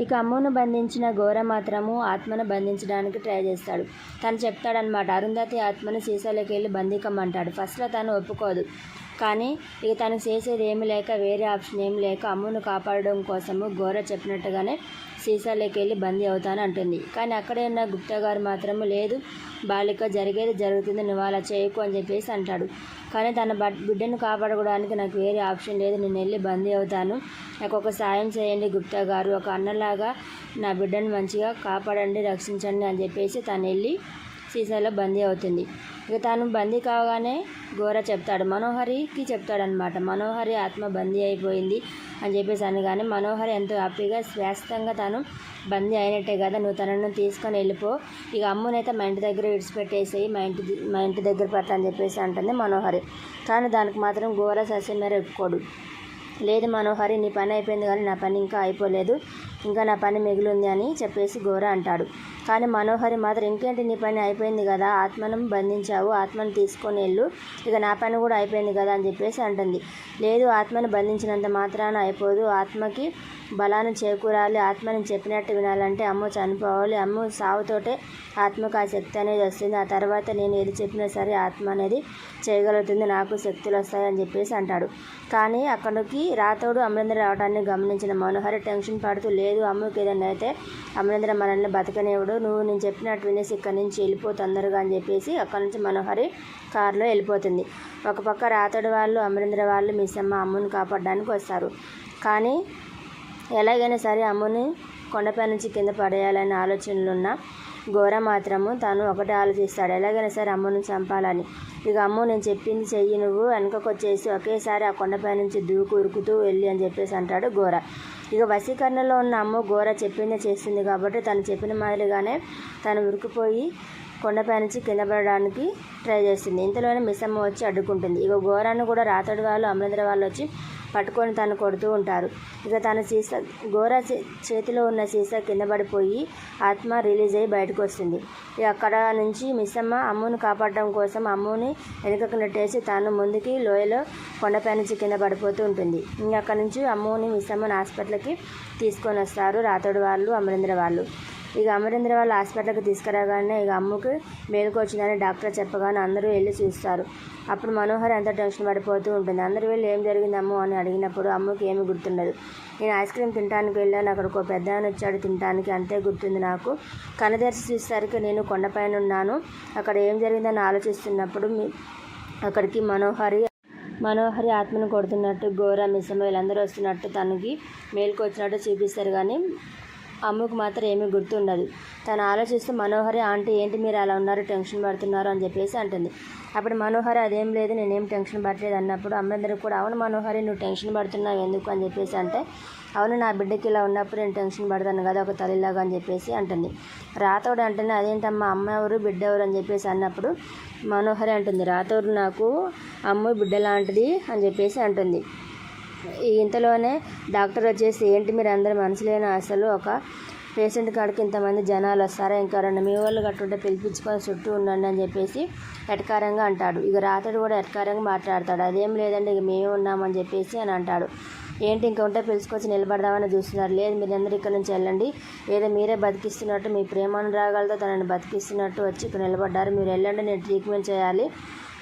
ఇక అమ్మును బంధించిన ఘోర మాత్రము ఆత్మను బంధించడానికి ట్రై చేస్తాడు. తను చెప్తాడనమాట అరుంధతి ఆత్మను సీసాలోకి వెళ్ళి బంధికమ్మంటాడు. ఫస్ట్లో తను ఒప్పుకోదు. కానీ ఇక తను చేసేది ఏమి లేక వేరే ఆప్షన్ ఏమి లేక అమ్మును కాపాడడం కోసము ఘోర చెప్పినట్టుగానే సీసాలోకి వెళ్ళి బందీ అవుతాను అంటుంది. కానీ అక్కడే ఉన్న గుప్తా గారు మాత్రము లేదు బాలిక జరిగేది జరుగుతుంది నువ్వు అలా చేయకు అని చెప్పేసి అంటాడు. కానీ తన బిడ్డను కాపాడుకోవడానికి నాకు వేరే ఆప్షన్ లేదు నేను వెళ్ళి బందీ అవుతాను. నాకు ఒక సాయం చేయండి గుప్తా గారు ఒక అన్నలాగా నా బిడ్డను మంచిగా కాపాడండి రక్షించండి అని చెప్పేసి తను వెళ్ళి సీసాలో బందీ అవుతుంది. ఇక తాను బందీ కావగానే ఘోర చెప్తాడు. మనోహరికి చెప్తాడనమాట మనోహరి ఆత్మ బందీ అయిపోయింది అని చెప్పేసి అనగానే మనోహరి ఎంతో హ్యాపీగా శాశ్వతంగా తాను బందీ అయినట్టే కదా నువ్వు తనను తీసుకొని వెళ్ళిపో. ఇక అమ్మునైతే మా ఇంటి దగ్గర విడిచిపెట్టేసేయి మా ఇంటి మా ఇంటి దగ్గర పడతా అని చెప్పేసి అంటుంది మనోహరి. కానీ దానికి మాత్రం ఘోర సస్యమేర ఒప్పుకోడు. లేదు మనోహరి నీ పని అయిపోయింది కానీ నా పని ఇంకా అయిపోలేదు. ఇంకా నా పని మిగిలి ఉంది అని చెప్పేసి ఘోర అంటాడు. కానీ మనోహరి మాత్రం ఇంకేంటి నీ పని అయిపోయింది కదా ఆత్మను బంధించావు ఆత్మను తీసుకొని వెళ్ళు. ఇక నా పని కూడా అయిపోయింది కదా అని చెప్పేసి అంటుంది. లేదు ఆత్మను బంధించినంత మాత్రాన అయిపోదు. ఆత్మకి బలాన్ని చేకూరాలి. ఆత్మని చెప్పినట్టు వినాలంటే అమ్మ చనిపోవాలి. అమ్మ సావుతోటే ఆత్మకు ఆ శక్తి అనేది వస్తుంది. ఆ తర్వాత నేను ఏది చెప్పినా సరే ఆత్మ అనేది చేయగలుగుతుంది. నాకు శక్తులు వస్తాయి అని చెప్పేసి అంటాడు. కానీ అక్కడికి రాతోడు అమరేంద్ర రావడాన్ని గమనించిన మనోహరి టెన్షన్ పడుతూ లేదు అమ్మకి ఏదైనా అయితే అమరేంద్ర మనల్ని బతకనేవుడు నువ్వు నేను చెప్పినట్టు వినేసి ఇక్కడి నుంచి వెళ్ళిపో తొందరగా అని చెప్పేసి అక్కడి నుంచి మనోహరి కారులో వెళ్ళిపోతుంది. ఒక పక్క రాతోడు వాళ్ళు అమరేంద్ర వాళ్ళు మిస్ అమ్మ అమ్మని కాపాడడానికి వస్తారు. కానీ ఎలాగైనా సరే అమ్ముని కొండపై నుంచి కింద పడేయాలనే ఆలోచనలున్న ఘోర మాత్రము తను ఒకటే ఆలోచిస్తాడు. ఎలాగైనా సరే అమ్మను చంపాలని. ఇక అమ్మో నేను చెప్పింది చెయ్యి నువ్వు. వెనకకొచ్చేసి ఒకేసారి ఆ కొండపై నుంచి దూకు ఉరుకుతూ వెళ్ళి అని చెప్పేసి అంటాడు ఘోర. ఇక వశీకరణలో ఉన్న అమ్మ ఘోర చెప్పిందే చేస్తుంది కాబట్టి తను చెప్పిన మాదిరిగానే తను ఉరికిపోయి కొండపై నుంచి కింద పడడానికి ట్రై చేస్తుంది. ఇంతలోనే మిస్సమ్మ వచ్చి అడ్డుకుంటుంది. ఇక ఘోరాన్ని కూడా రాతడి వాళ్ళు అమరేంద్ర వాళ్ళు వచ్చి పట్టుకొని తను కొడుతూ ఉంటారు. ఇక తన సీసా ఘోర చేతిలో ఉన్న సీసా కింద పడిపోయి ఆత్మ రిలీజ్ అయ్యి బయటకు వస్తుంది. ఇక అక్కడ నుంచి మిస్సమ్మ అమ్ముని కాపాడడం కోసం అమ్ముని వెనుకకు నెట్టేసి తాను ముందుకి లోయలో కొండపై నుంచి కింద పడిపోతూ ఉంటుంది. ఇంకా అక్కడ నుంచి అమ్ముని మిస్సమ్మని హాస్పిటల్కి తీసుకొని వస్తారు రాతోడు వాళ్ళు అమరేంద్ర వాళ్ళు. ఇక అమరేంద్ర వాళ్ళ హాస్పిటల్కి తీసుకురాగానే ఇక అమ్మకు మేలుకు వచ్చిందని డాక్టర్ చెప్పగానే అందరూ వెళ్ళి చూస్తారు. అప్పుడు మనోహర్ ఎంత టెన్షన్ పడిపోతూ ఉంటుంది. అందరూ వెళ్ళి ఏం జరిగింది అమ్మ అని అడిగినప్పుడు అమ్మకి ఏమి గుర్తుండదు. నేను ఐస్ క్రీమ్ తినడానికి వెళ్ళాను. అక్కడ ఒక పెద్ద ఆయన వచ్చాడు తినడానికి అంతే గుర్తుంది నాకు. కనదర్శి చూసేసరికి నేను కొండపైన ఉన్నాను అక్కడ ఏం జరిగిందని ఆలోచిస్తున్నప్పుడు మీ అక్కడికి మనోహరి మనోహరి ఆత్మను కొడుతున్నట్టు ఘోర మిశ్రమ వీళ్ళందరూ వస్తున్నట్టు తనకి మేలుకొచ్చినట్టు చూపిస్తారు. కానీ అమ్ముకు మాత్రం ఏమీ గుర్తుండదు. తను ఆలోచిస్తూ మనోహరి ఆంటీ ఏంటి మీరు అలా ఉన్నారు? టెన్షన్ పడుతున్నారు? అని చెప్పేసి అంటుంది. అప్పుడు మనోహరి అదేం లేదు నేనేం టెన్షన్ పడలేదు అన్నప్పుడు అమ్మందరూ కూడా అవును మనోహరి నువ్వు టెన్షన్ పడుతున్నావు ఎందుకు? అని చెప్పేసి అంటే అవును నా బిడ్డకి ఇలా ఉన్నప్పుడు నేను టెన్షన్ పడతాను కదా ఒక తల్లిలాగా అని చెప్పేసి అంటుంది. రాతోడు అంటేనే అదేంటమ్మా అమ్మ ఎవరు బిడ్డ ఎవరు? అని చెప్పేసి అన్నప్పుడు మనోహరి అంటుంది. రాతోడు నాకు అమ్మ బిడ్డ లాంటిది అని చెప్పేసి అంటుంది. ఇంతలోనే డాక్టర్ వచ్చేసి ఏంటి మీరు అందరు మనసులేని అసలు ఒక పేషెంట్ కాడికి ఇంతమంది జనాలు వస్తారా? ఇంకా రెండు మీ వాళ్ళు కట్టుంటే పిలిపించుకొని చుట్టూ ఉండండి అని చెప్పేసి ఎటకారంగా అంటాడు. ఇక రాత్రి కూడా ఎటకారంగా మాట్లాడతాడు. అదేం లేదండి ఇక మేము ఉన్నామని చెప్పేసి అని అంటాడు. ఏంటి ఇంకా ఉంటే పిలుచుకొచ్చి నిలబడదామని చూస్తున్నారు. లేదు మీరు అందరు ఇక్కడ నుంచి వెళ్ళండి. ఏదో మీరే బతికిస్తున్నట్టు మీ ప్రేమానురాగాలతో తనని బతికిస్తున్నట్టు వచ్చి ఇక్కడ నిలబడ్డారు. మీరు వెళ్ళండి నేను ట్రీట్మెంట్ చేయాలి.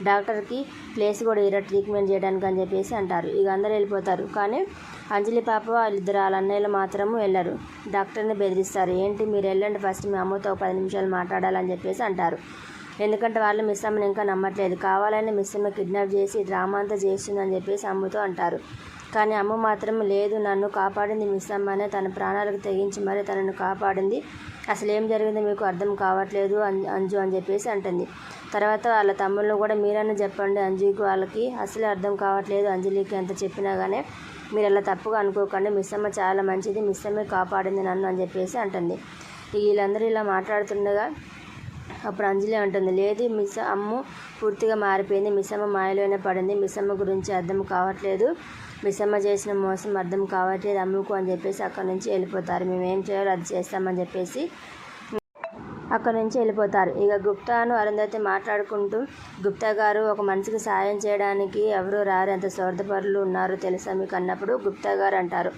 డాక్టర్కి ప్లేస్ కూడా ఇరా ట్రీట్మెంట్ చేయడానికి అని చెప్పేసి అంటారు. ఇక అందరూ వెళ్ళిపోతారు. కానీ అంజలి పాప వాళ్ళిద్దరు వాళ్ళ అన్నయ్యలు మాత్రము వెళ్ళరు. డాక్టర్ని బెదిరిస్తారు. ఏంటి మీరు వెళ్ళండి ఫస్ట్ మీ అమ్మతో ఒక పది నిమిషాలు మాట్లాడాలని చెప్పేసి అంటారు. ఎందుకంటే వాళ్ళు మిస్ అమ్మని ఇంకా నమ్మట్లేదు. కావాలని మిస్ అమ్మ కిడ్నాప్ చేసి డ్రామా అంతా చేస్తుందని చెప్పేసి అమ్మతో అంటారు. కానీ అమ్మ మాత్రం లేదు నన్ను కాపాడింది మిస్ అమ్మనే. తన ప్రాణాలకు తెగించి మరీ తనను కాపాడింది. అసలు ఏం జరిగిందో మీకు అర్థం కావట్లేదు అంజు అని చెప్పేసి అంటుంది. తర్వాత వాళ్ళ తమ్ముళ్ళు కూడా మీరన్నా చెప్పండి అంజలికి వాళ్ళకి. అసలే అర్థం కావట్లేదు అంజలికి ఎంత చెప్పినా కానీ మీరు అలా తప్పుగా అనుకోకండి. మిస్సమ్మ చాలా మంచిది. మిస్ అమ్మే కాపాడింది నన్ను అని చెప్పేసి అంటుంది. వీళ్ళందరూ ఇలా మాట్లాడుతుండగా అప్పుడు అంజలి అంటుంది. లేదు మిస్ అమ్మ పూర్తిగా మారిపోయింది. మిస్సమ్మ మాయలోనే పడింది. మిస్సమ్మ గురించి అర్థం కావట్లేదు. మిస్సమ్మ చేసిన మోసం అర్థం కావట్లేదు అమ్ముకు అని చెప్పేసి అక్కడి నుంచి వెళ్ళిపోతారు. మేము ఏం చేయాలో అది చేస్తామని చెప్పేసి అక్కడి నుంచి వెళ్ళిపోతారు. ఇక గుప్తాను అరుంధతి మాట్లాడుకుంటూ గుప్తా గారు ఒక మనిషికి సాయం చేయడానికి ఎవరు రారు? ఎంత స్వార్థపరులు ఉన్నారో తెలుసా మీకు? అన్నప్పుడు గుప్తా గారు అంటారు.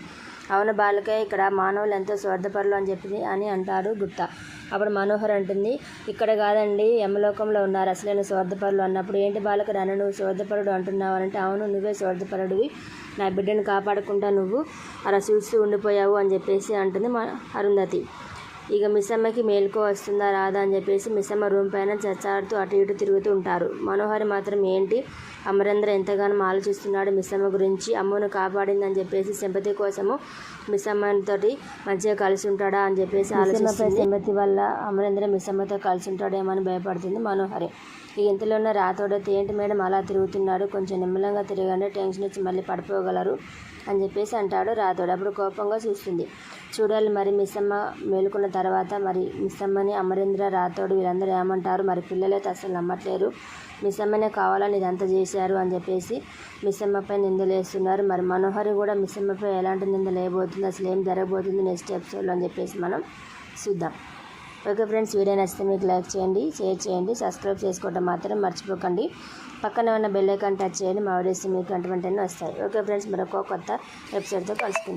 అవును బాలకే ఇక్కడ మానవులు ఎంతో స్వార్థపరులు అని చెప్పి అని అంటారు గుప్తా. అప్పుడు మనోహర్ అంటుంది ఇక్కడ కాదండి యమలోకంలో ఉన్నారు. అసలైన స్వార్థపరులు అన్నప్పుడు ఏంటి బాలక? నన్ను నువ్వు స్వార్థపరుడు అంటున్నావు అంటే అవును నువ్వే స్వార్థపరుడివి. నా బిడ్డను కాపాడకుండా నువ్వు. అలా చూస్తూ ఉండిపోయావు అని చెప్పేసి అంటుంది మా అరుంధతి. ఇక మిస్సమ్మకి మేలుకో వస్తుందా రాదా అని చెప్పేసి మిస్సమ్మ రూమ్ పైన చచ్చాడుతూ అటు ఇటు తిరుగుతూ ఉంటారు. మనోహరి మాత్రం ఏంటి? అమరేంద్ర ఎంతగానో ఆలోచిస్తున్నాడు మిస్సమ్మ గురించి. అమ్మను కాపాడిందని చెప్పేసి సింపతి కోసము మిస్సమ్మతోటి మంచిగా కలిసి ఉంటాడా అని చెప్పేసి ఆలోచిస్తుంది. సింపతి వల్ల అమరేంద్ర మిస్సమ్మతో కలిసి ఉంటాడేమో అని భయపడుతుంది మనోహరి. ఈ ఇంతలో ఉన్న రాతోడైతే ఏంటి మేడం అలా తిరుగుతున్నాడు. కొంచెం నిమ్మలంగా తిరగండి టెన్షన్ వచ్చి మళ్ళీ పడిపోగలరు అని చెప్పేసి అంటాడు రాతోడు. అప్పుడు కోపంగా చూస్తుంది. చూడాలి మరి మిస్సమ్మ మేలుకున్న తర్వాత మరి మిస్సమ్మని అమరేంద్ర రాతోడు వీళ్ళందరూ ఏమంటారు? మరి పిల్లలైతే అసలు నమ్మట్లేరు. మిస్సమ్మనే కావాలని ఇదంతా చేశారు అని చెప్పేసి మిస్సమ్మపై నిందలేస్తున్నారు మరి మనోహరి కూడా మిస్సమ్మపై ఎలాంటి నిందలు వేయబోతుంది అసలు ఏం జరగబోతుంది నెక్స్ట్ ఎపిసోడ్లో అని చెప్పేసి మనం చూద్దాం. ఓకే ఫ్రెండ్స్ వీడియో నచ్చితే మీకు లైక్ చేయండి షేర్ చేయండి సబ్స్క్రైబ్ చేసుకోవడం మాత్రం మర్చిపోకండి. పక్కన ఉన్న బెల్ ఐకాన్ టచ్ చేయండి మా వీడియోస్ మీకు అటువంటివన్నీ వస్తాయి. ఓకే ఫ్రెండ్స్ మరొక కొత్త వెబ్సైట్తో కలుసుకుందాం.